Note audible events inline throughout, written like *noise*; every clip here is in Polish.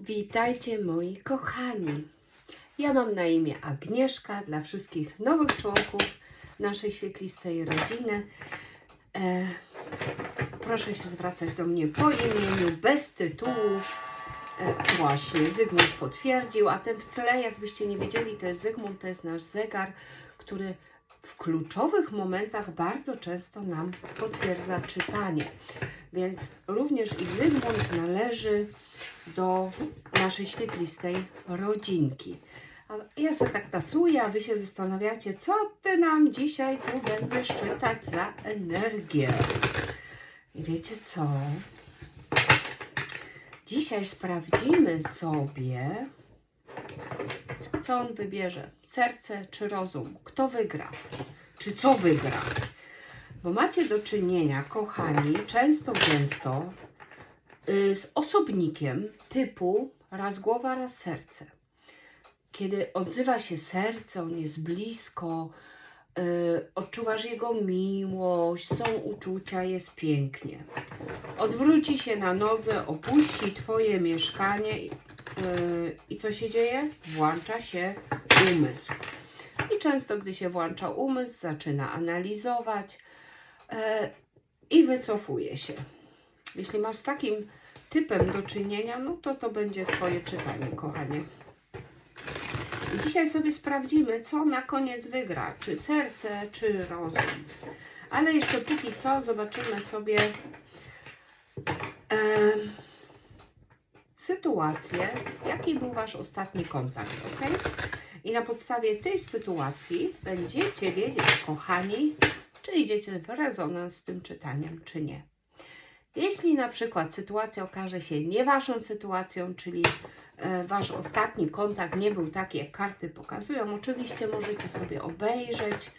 Witajcie moi kochani. Ja mam na imię Agnieszka dla wszystkich nowych członków naszej świetlistej rodziny. E, proszę się zwracać do mnie po imieniu, bez tytułów. E, właśnie, Zygmunt potwierdził, a ten w tle, jakbyście nie wiedzieli, to jest Zygmunt, to jest nasz zegar, który w kluczowych momentach bardzo często nam potwierdza czytanie. Więc również i Zygmunt należy do naszej świetlistej rodzinki. Ja sobie tak tasuję, a wy się zastanawiacie, co ty nam dzisiaj tu będziesz czytać za energię. I wiecie co? Dzisiaj sprawdzimy sobie, co on wybierze. Serce czy rozum? Kto wygra? Czy co wygra? Bo macie do czynienia, kochani, często, gęsto y, z osobnikiem typu raz głowa, raz serce. Kiedy odzywa się serce, on jest blisko, y, odczuwasz jego miłość, są uczucia, jest pięknie. Odwróci się na nodze, opuści Twoje mieszkanie i- y, co się dzieje? Włącza się umysł. I często, gdy się włącza umysł, zaczyna analizować i wycofuje się. Jeśli masz z takim typem do czynienia, no to to będzie Twoje czytanie, kochanie. I dzisiaj sobie sprawdzimy, co na koniec wygra, czy serce, czy rozum. Ale jeszcze póki co zobaczymy sobie em, sytuację, jaki był Wasz ostatni kontakt, ok? I na podstawie tej sytuacji będziecie wiedzieć, kochani, czy idziecie w rezonans z tym czytaniem, czy nie. Jeśli na przykład sytuacja okaże się nie Waszą sytuacją, czyli e, Wasz ostatni kontakt nie był taki, jak karty pokazują, oczywiście możecie sobie obejrzeć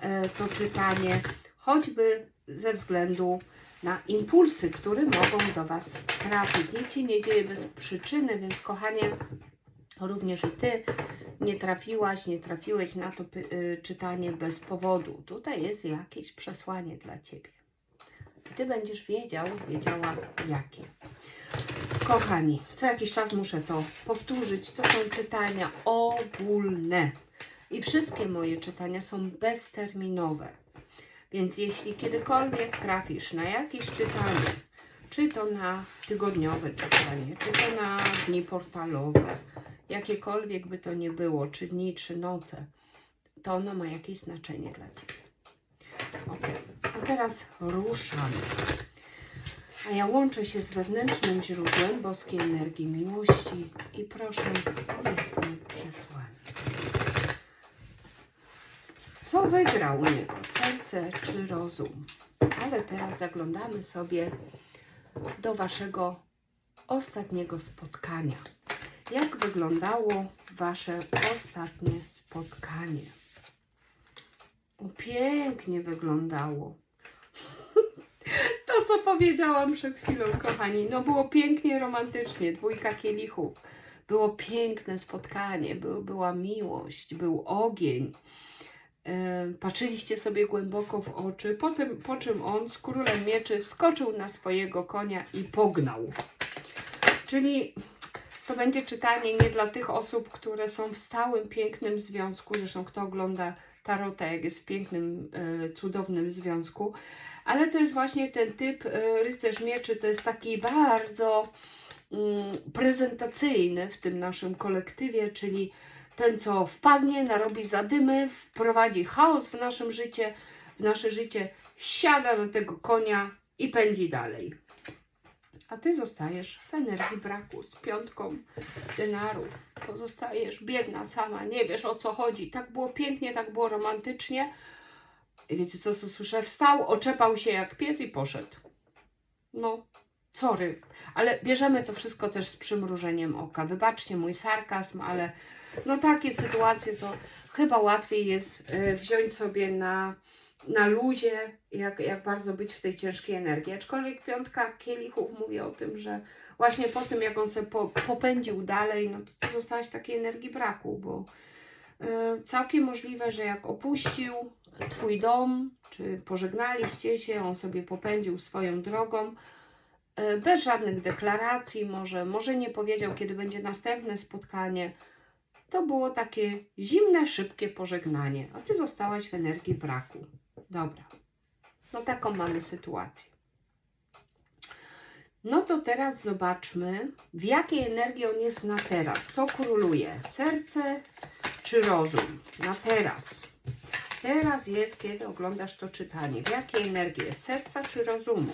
e, to czytanie, choćby ze względu na impulsy, które mogą do Was trafić. Nic się nie dzieje bez przyczyny, więc kochanie, również i Ty nie trafiłaś, nie trafiłeś na to y, czytanie bez powodu. Tutaj jest jakieś przesłanie dla Ciebie. Ty będziesz wiedział, wiedziała jakie. Kochani, co jakiś czas muszę to powtórzyć. To są czytania ogólne. I wszystkie moje czytania są bezterminowe. Więc jeśli kiedykolwiek trafisz na jakieś czytanie, czy to na tygodniowe czytanie, czy to na dni portalowe, jakiekolwiek by to nie było, czy dni, czy noce, to ono ma jakieś znaczenie dla Ciebie. Teraz ruszamy. A ja łączę się z wewnętrznym źródłem boskiej energii miłości i proszę o jasne przesłanie. Co wygrał u niego? Serce czy rozum? Ale teraz zaglądamy sobie do Waszego ostatniego spotkania. Jak wyglądało Wasze ostatnie spotkanie? O, pięknie wyglądało. Co powiedziałam przed chwilą, kochani. No, było pięknie romantycznie, dwójka kielichów. Było piękne spotkanie, był, była miłość, był ogień. E, patrzyliście sobie głęboko w oczy, potem, po czym on z królem mieczy wskoczył na swojego konia i pognał. Czyli to będzie czytanie nie dla tych osób, które są w stałym, pięknym związku. Zresztą, kto ogląda Tarota, jak jest w pięknym, e, cudownym związku. Ale to jest właśnie ten typ e, rycerz mieczy, to jest taki bardzo mm, prezentacyjny w tym naszym kolektywie, czyli ten, co wpadnie, narobi zadymy, wprowadzi chaos w naszym życie, w nasze życie, siada do tego konia i pędzi dalej. A ty zostajesz w energii braku z piątką denarów. Pozostajesz biedna sama, nie wiesz o co chodzi. Tak było pięknie, tak było romantycznie. Wiecie co, co słyszę? Wstał, oczepał się jak pies i poszedł. No, sorry. Ale bierzemy to wszystko też z przymrużeniem oka. Wybaczcie mój sarkazm, ale no takie sytuacje to chyba łatwiej jest y, wziąć sobie na, na luzie, jak, jak bardzo być w tej ciężkiej energii. Aczkolwiek piątka kielichów mówi o tym, że właśnie po tym, jak on sobie po, popędził dalej, no to ty zostałaś takiej energii braku, bo całkiem możliwe, że jak opuścił Twój dom, czy pożegnaliście się, on sobie popędził swoją drogą, e, bez żadnych deklaracji, może, może nie powiedział, kiedy będzie następne spotkanie. To było takie zimne, szybkie pożegnanie, a ty zostałaś w energii braku. Dobra, no taką mamy sytuację. No to teraz zobaczmy, w jakiej energii on jest na teraz. Co króluje? Serce czy rozum? Na teraz. Teraz jest, kiedy oglądasz to czytanie. W jakiej energii jest? Serca czy rozumu?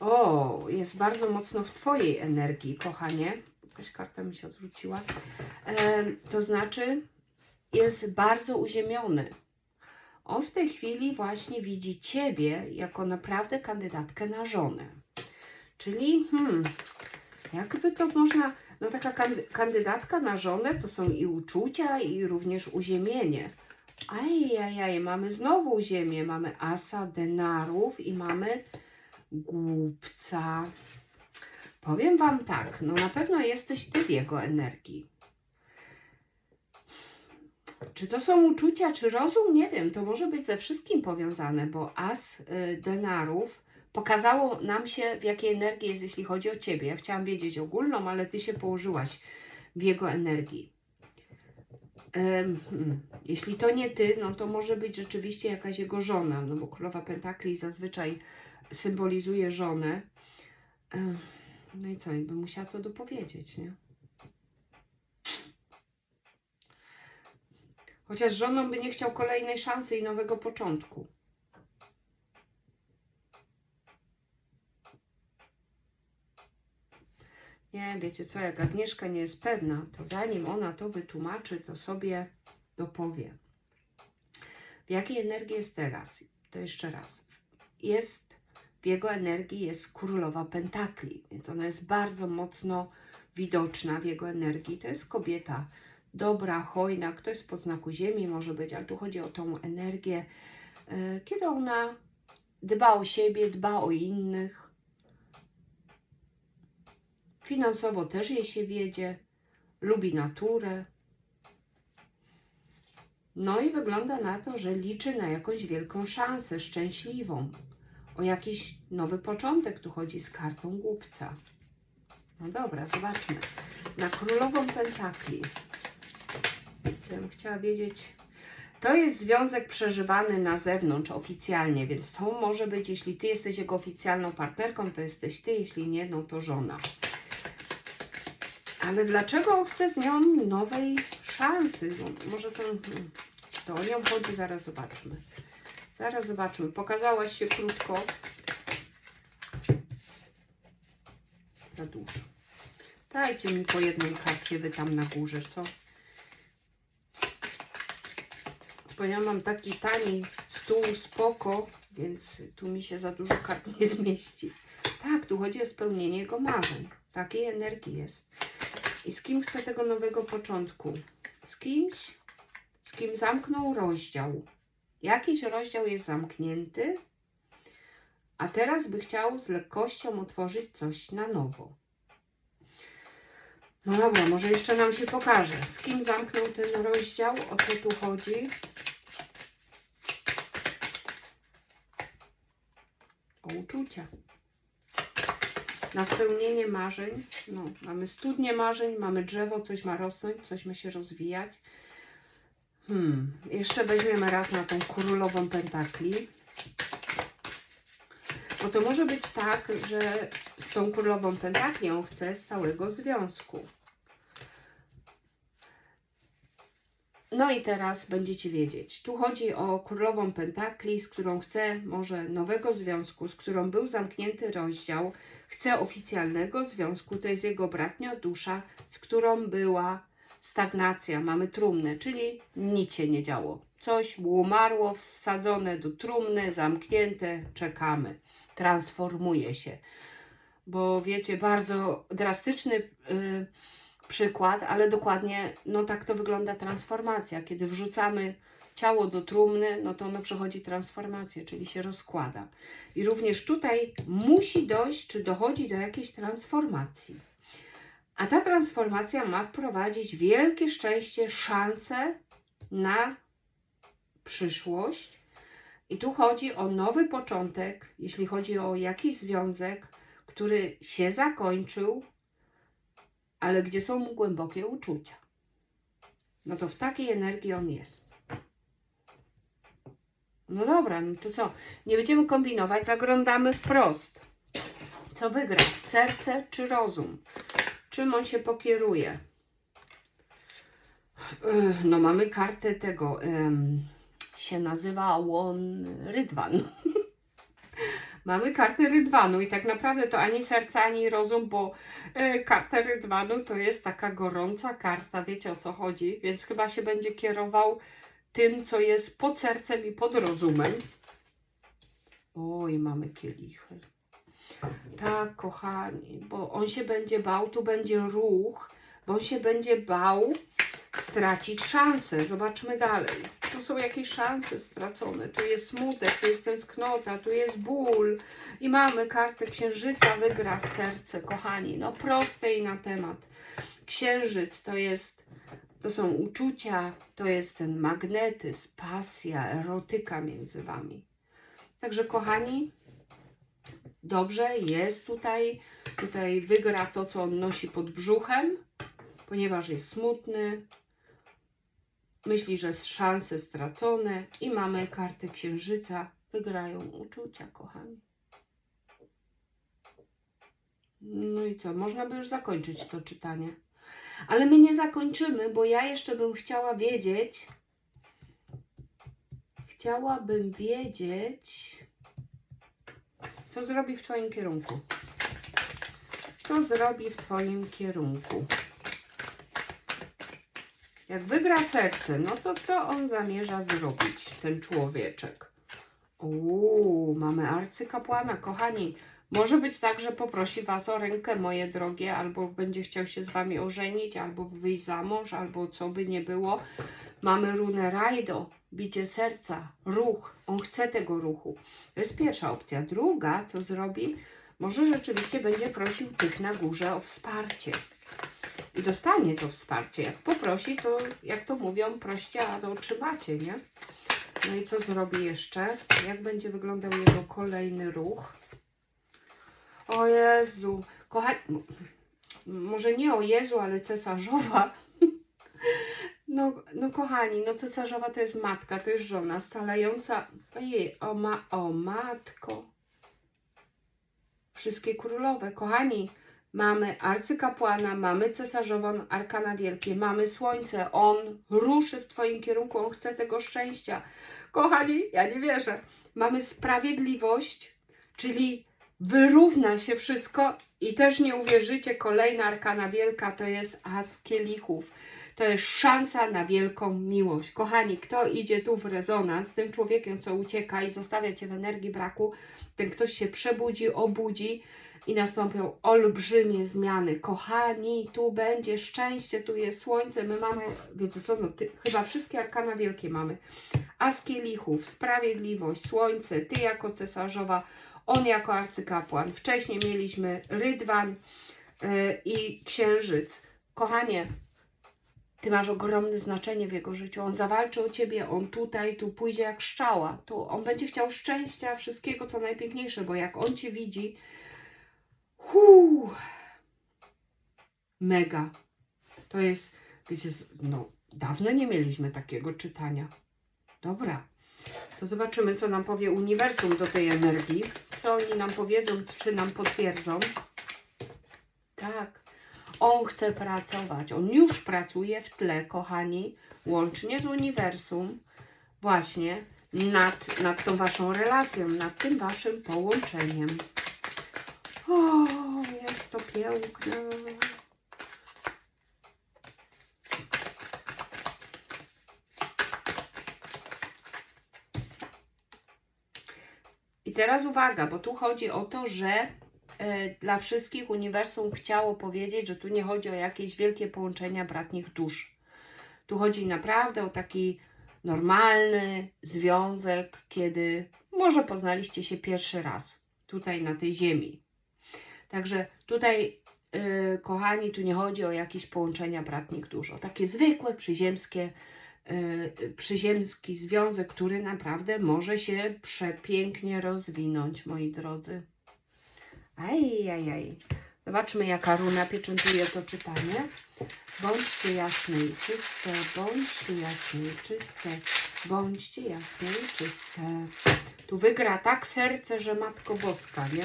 O, jest bardzo mocno w Twojej energii, kochanie. Jakaś karta mi się odwróciła. E, to znaczy, jest bardzo uziemiony. On w tej chwili właśnie widzi Ciebie jako naprawdę kandydatkę na żonę. Czyli, hmm, jakby to można, no taka kandy- kandydatka na żonę to są i uczucia, i również uziemienie. Ajajaj, mamy znowu ziemię, mamy asa denarów i mamy głupca. Powiem Wam tak, no na pewno jesteś Ty w jego energii. Czy to są uczucia, czy rozum? Nie wiem, to może być ze wszystkim powiązane, bo as y, denarów pokazało nam się, w jakiej energii jest, jeśli chodzi o Ciebie. Ja chciałam wiedzieć ogólną, ale Ty się położyłaś w jego energii. Hmm, Jeśli to nie Ty, no to może być rzeczywiście jakaś jego żona, no bo Królowa Pentakli zazwyczaj symbolizuje żonę. No i co, i bym musiała to dopowiedzieć, nie? Chociaż żoną by nie chciał kolejnej szansy i nowego początku. Nie, wiecie co, jak Agnieszka nie jest pewna, to zanim ona to wytłumaczy, to sobie dopowie. W jakiej energii jest teraz? To jeszcze raz. Jest, w jego energii jest królowa pentakli, więc ona jest bardzo mocno widoczna w jego energii. To jest kobieta dobra, hojna, ktoś z podznaku ziemi może być, ale tu chodzi o tą energię, e, kiedy ona dba o siebie, dba o innych. Finansowo też jej się wiedzie, lubi naturę. No i wygląda na to, że liczy na jakąś wielką szansę, szczęśliwą. O jakiś nowy początek tu chodzi z kartą głupca. No dobra, zobaczmy. Na królową pentakli. Ja bym chciała wiedzieć. To jest związek przeżywany na zewnątrz oficjalnie, więc to może być, jeśli ty jesteś jego oficjalną partnerką, to jesteś ty, jeśli nie, no to żona. Ale dlaczego on chce z nią nowej szansy? No, może to, to o nią chodzi, zaraz zobaczmy. Zaraz zobaczmy. Pokazałaś się krótko. Za dużo. Dajcie mi po jednej karcie wy tam na górze, co? Bo ja mam taki tani stół, spoko, więc tu mi się za dużo kart nie zmieści. Tak, tu chodzi o spełnienie jego marzeń. Takiej energii jest. I z kim chce tego nowego początku? Z kimś, z kim zamknął rozdział. Jakiś rozdział jest zamknięty, a teraz by chciał z lekkością otworzyć coś na nowo. No dobra, może jeszcze nam się pokaże. Z kim zamknął ten rozdział? O co tu chodzi? O uczucia. Na spełnienie marzeń. No, mamy studnie marzeń, mamy drzewo, coś ma rosnąć, coś ma się rozwijać. Hmm, jeszcze weźmiemy raz na tą królową pentakli. Bo to może być tak, że z tą królową pentakli on chce stałego związku. No i teraz będziecie wiedzieć. Tu chodzi o królową pentakli, z którą chce może nowego związku, z którą był zamknięty rozdział. Chce oficjalnego związku, to jest jego bratnia dusza, z którą była stagnacja, mamy trumnę, czyli nic się nie działo. Coś umarło, wsadzone do trumny, zamknięte, czekamy. Transformuje się. Bo wiecie, bardzo drastyczny y, przykład, ale dokładnie no tak to wygląda transformacja. Kiedy wrzucamy ciało do trumny, no to ono przechodzi transformację, czyli się rozkłada. I również tutaj musi dojść, czy dochodzi do jakiejś transformacji. A ta transformacja ma wprowadzić wielkie szczęście, szanse na przyszłość, I tu chodzi o nowy początek, jeśli chodzi o jakiś związek, który się zakończył, ale gdzie są mu głębokie uczucia. No to w takiej energii on jest. No dobra, no to co? Nie będziemy kombinować, zaglądamy wprost. Co wygra? Serce czy rozum? Czym on się pokieruje? No mamy kartę tego, em, się nazywa Łon Rydwan. *laughs* mamy kartę Rydwanu i tak naprawdę to ani serce, ani rozum, bo e, karta Rydwanu to jest taka gorąca karta, wiecie o co chodzi, więc chyba się będzie kierował tym, co jest pod sercem i pod rozumem. Oj, mamy kielichy. Tak, kochani, bo on się będzie bał, tu będzie ruch, bo on się będzie bał stracić szansę. Zobaczmy dalej. Tu są jakieś szanse stracone. Tu jest smutek, tu jest tęsknota, tu jest ból. I mamy kartę księżyca, wygra serce, kochani. No proste i na temat. Księżyc to jest, to są uczucia, to jest ten magnetyzm, pasja, erotyka między wami. Także kochani, dobrze, jest tutaj, tutaj wygra to, co on nosi pod brzuchem, ponieważ jest smutny, myśli, że szanse stracone i mamy kartę księżyca, wygrają uczucia, kochani. No i co, można by już zakończyć to czytanie. Ale my nie zakończymy, bo ja jeszcze bym chciała wiedzieć, chciałabym wiedzieć, co zrobi w Twoim kierunku. Co zrobi w Twoim kierunku? Jak wygra serce, no to co on zamierza zrobić, ten człowieczek? Uuu, mamy arcykapłana, kochani. Może być tak, że poprosi Was o rękę, moje drogie, albo będzie chciał się z Wami ożenić, albo wyjść za mąż, albo co by nie było. Mamy runę rajdo, bicie serca, ruch. On chce tego ruchu. To jest pierwsza opcja. Druga, co zrobi? Może rzeczywiście będzie prosił tych na górze o wsparcie. I dostanie to wsparcie. Jak poprosi, to jak to mówią, proście, a to otrzymacie, nie? No i co zrobi jeszcze? Jak będzie wyglądał jego kolejny ruch? O Jezu, kochani, może nie o Jezu, ale cesarzowa. *laughs* No, no kochani, no cesarzowa to jest matka, to jest żona scalająca. Ojej, o, ma, o matko. Wszystkie królowe, kochani, mamy arcykapłana, mamy cesarzową, arkana wielkie, mamy słońce, on ruszy w Twoim kierunku, on chce tego szczęścia. Kochani, ja nie wierzę. Mamy sprawiedliwość, czyli wyrówna się wszystko i też nie uwierzycie, kolejna arkana wielka to jest as kielichów. To jest szansa na wielką miłość. Kochani, kto idzie tu w rezonans z tym człowiekiem, co ucieka i zostawia Cię w energii braku, ten ktoś się przebudzi, obudzi i nastąpią olbrzymie zmiany. Kochani, tu będzie szczęście, tu jest słońce. My mamy, wiecie co, no ty, chyba wszystkie arkana wielkie mamy. As kielichów, sprawiedliwość, słońce, Ty jako cesarzowa, on jako arcykapłan. Wcześniej mieliśmy Rydwan yy, i Księżyc. Kochanie, Ty masz ogromne znaczenie w jego życiu. On zawalczy o Ciebie, on tutaj, tu pójdzie jak szczała. Tu on będzie chciał szczęścia, wszystkiego co najpiękniejsze, bo jak on Cię widzi, huu, mega. To jest, wiecie, no, dawno nie mieliśmy takiego czytania. Dobra, to zobaczymy, co nam powie uniwersum do tej energii. Co oni nam powiedzą, czy nam potwierdzą. Tak, on chce pracować. On już pracuje w tle, kochani, łącznie z uniwersum, właśnie nad, nad tą waszą relacją, nad tym waszym połączeniem. Piękne. I teraz uwaga, bo tu chodzi o to, że e, dla wszystkich uniwersum chciało powiedzieć, że tu nie chodzi o jakieś wielkie połączenia bratnich dusz. Tu chodzi naprawdę o taki normalny związek, kiedy może poznaliście się pierwszy raz tutaj na tej ziemi. Także tutaj, e, kochani, tu nie chodzi o jakieś połączenia bratnich dusz, o takie zwykłe, przyziemskie y, przyziemski związek, który naprawdę może się przepięknie rozwinąć, moi drodzy. Aj, aj, aj. Zobaczmy, jaka runa pieczętuje to czytanie. Bądźcie jasne i czyste, bądźcie jasne i czyste, bądźcie jasne i czyste. Tu wygra tak serce, że Matko Boska, nie?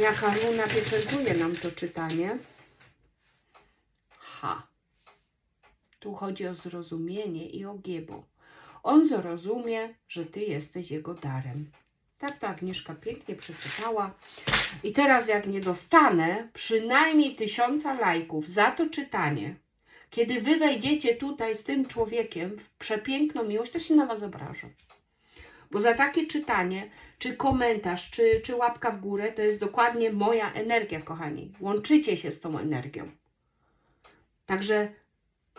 Jaka runa pieczętuje nam to czytanie? Ha. Tu chodzi o zrozumienie i o giebo. On zrozumie, że Ty jesteś Jego darem. Tak to Agnieszka pięknie przeczytała. I teraz jak nie dostanę przynajmniej tysiąca lajków za to czytanie, kiedy Wy wejdziecie tutaj z tym człowiekiem w przepiękną miłość, to się na Was obrażę. Bo za takie czytanie, czy komentarz, czy, czy łapka w górę, to jest dokładnie moja energia, kochani. Łączycie się z tą energią. Także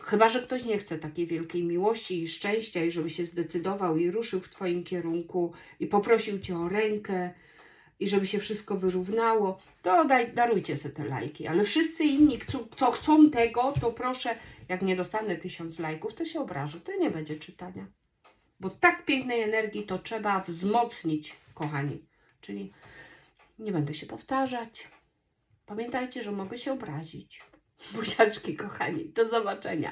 chyba, że ktoś nie chce takiej wielkiej miłości i szczęścia i żeby się zdecydował i ruszył w Twoim kierunku i poprosił Cię o rękę i żeby się wszystko wyrównało, to daj, darujcie sobie te lajki. Ale wszyscy inni, co, co chcą tego, to proszę, jak nie dostanę tysiąc lajków, to się obrażę. To nie będzie czytania. Bo tak pięknej energii to trzeba wzmocnić, kochani. Czyli nie będę się powtarzać. Pamiętajcie, że mogę się obrazić. Buziaczki, kochani. Do zobaczenia.